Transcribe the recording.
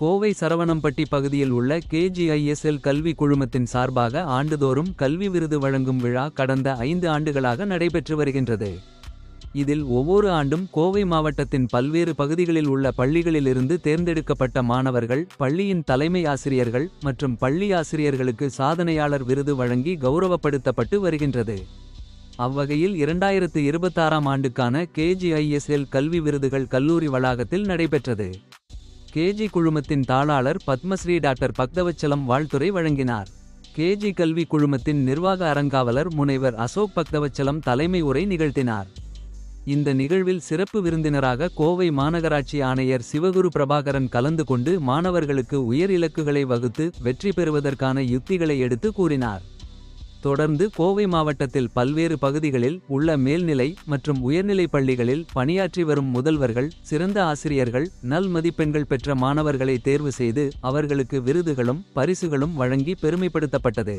கோவை சரவணம்பட்டி பகுதியில் உள்ள கேஜிஐஎஸ்எல் கல்வி குழுமத்தின் சார்பாக ஆண்டுதோறும் கல்வி விருது வழங்கும் விழா கடந்த ஐந்து ஆண்டுகளாக நடைபெற்று வருகின்றது. இதில் ஒவ்வொரு ஆண்டும் கோவை மாவட்டத்தின் பல்வேறு பகுதிகளில் உள்ள பள்ளிகளிலிருந்து தேர்ந்தெடுக்கப்பட்ட மாணவர்கள். பள்ளியின் தலைமை ஆசிரியர்கள் மற்றும் பள்ளி ஆசிரியர்களுக்கு சாதனையாளர் விருது வழங்கி கௌரவப்படுத்தப்பட்டு வருகின்றது. அவ்வகையில் 2026ஆம் ஆண்டுக்கான கேஜிஐஎஸ்எல் கல்வி விருதுகள் கல்லூரி வளாகத்தில் நடைபெற்றது. கேஜி குழுமத்தின் தாளாளர் பத்மஸ்ரீ டாக்டர் பக்தவச்சலம் வாழ்த்துரை வழங்கினார். கேஜி கல்வி குழுமத்தின் நிர்வாக அறங்காவலர் முனைவர் அசோக் பக்தவச்சலம் தலைமை உரை நிகழ்த்தினார். இந்த நிகழ்வில் சிறப்பு விருந்தினராக கோவை மாநகராட்சி ஆணையர் சிவகுரு பிரபாகரன் கலந்து கொண்டு மாணவர்களுக்கு உயர் இலக்குகளை வகுத்து வெற்றி பெறுவதற்கான யுக்திகளை எடுத்து கூறினார். தொடர்ந்து கோவை மாவட்டத்தில் பல்வேறு பகுதிகளில் உள்ள மேல்நிலை மற்றும் உயர்நிலைப் பள்ளிகளில் பணியாற்றி வரும் முதல்வர்கள் சிறந்த ஆசிரியர்கள் நல் மதிப்பெண்கள் பெற்ற மாணவர்களை தேர்வு செய்து அவர்களுக்கு விருதுகளும் பரிசுகளும் வழங்கி பெருமைப்படுத்தப்பட்டது.